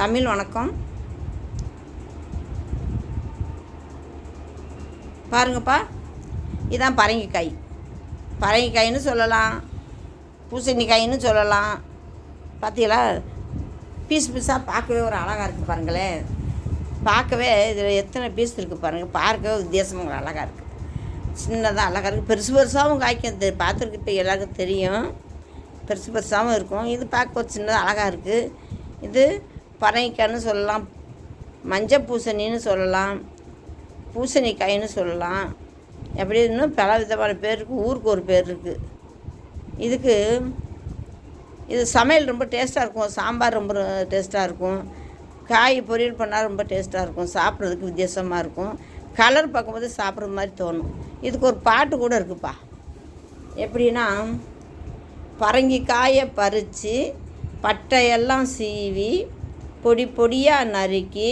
தமிழ் வணக்கம். பாருங்கப்பா இதான் பரங்கிக்காய். பரங்கிக்காயின்னு சொல்லலாம். பூசணிக்காயின்னு சொல்லலாம். பார்த்தீங்களா பீஸ் பீஸாக பார்க்கவே ஒரு அழகாக இருக்குது பாருங்களேன். பார்க்கவே இதில் எத்தனை பீஸ் இருக்குது பாருங்கள் பார்க்கவே வித்தியாசமாக ஒரு அழகாக இருக்குது சின்னதாக அழகாக இருக்குது பெருசு பெருசாகவும் காய்க்கும். இது பார்த்துருக்கு இப்போ எல்லாருக்கும் தெரியும். பெருசு பெருசாகவும் இருக்கும். இது பார்க்க ஒரு சின்னதாக அழகாக இருக்குது இது பரங்கிக்காய்னு சொல்லலாம். மஞ்சள் பூசணின்னு சொல்லலாம். பூசணிக்காயின்னு சொல்லலாம். எப்படி இன்னும் பல விதமான பேர் இருக்குது ஊருக்கு ஒரு பேர் இருக்குது இதுக்கு இது சமையல் ரொம்ப டேஸ்ட்டாக இருக்கும். சாம்பார் ரொம்ப டேஸ்ட்டாக இருக்கும். காய் பொரியல் பண்ணால் ரொம்ப டேஸ்ட்டாக இருக்கும். சாப்பிட்றதுக்கு வித்தியாசமாக இருக்கும். கலர் பார்க்கும்போது சாப்பிட்ற மாதிரி தோணும். இதுக்கு ஒரு பாட்டு கூட இருக்குப்பா. எப்படின்னா பரங்கிக்காயை பறித்து பட்டையெல்லாம் சீவி பொடி பொடியாக நறுக்கி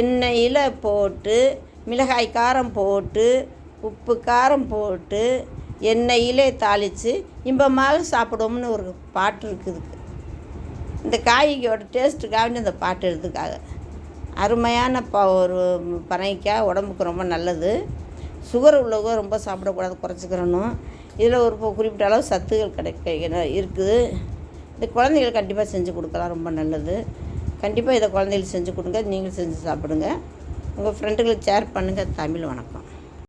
எண்ணெயில் போட்டு மிளகாய் காரம் போட்டு உப்பு காரம் போட்டு எண்ணெயிலே தாளித்து இன்பமாக சாப்பிடுவோம்னு ஒரு பாட்டு இருக்குது. இந்த காய்கோட டேஸ்ட்டுக்காக இந்த பாட்டு எடுத்துக்காக அருமையான ப ஒரு பரங்கிக்காய் உடம்புக்கு ரொம்ப நல்லது. சுகர் உள்ளவங்க ரொம்ப சாப்பிடக்கூடாது குறைச்சிக்கிறணும். இதில் ஒரு குறிப்பிட்ட அளவு சத்துகள் கிடைக்க இருக்குது. இந்த குழந்தைகளுக்கு கண்டிப்பாக செஞ்சு கொடுக்கலாம் ரொம்ப நல்லது. கண்டிப்பாக இதை குழந்தைகளுக்கு செஞ்சு கொடுங்க நீங்களும் செஞ்சு சாப்பிடுங்க. உங்கள் ஃப்ரெண்டுகளுக்கு ஷேர் பண்ணுங்கள் தமிழ் வணக்கம்.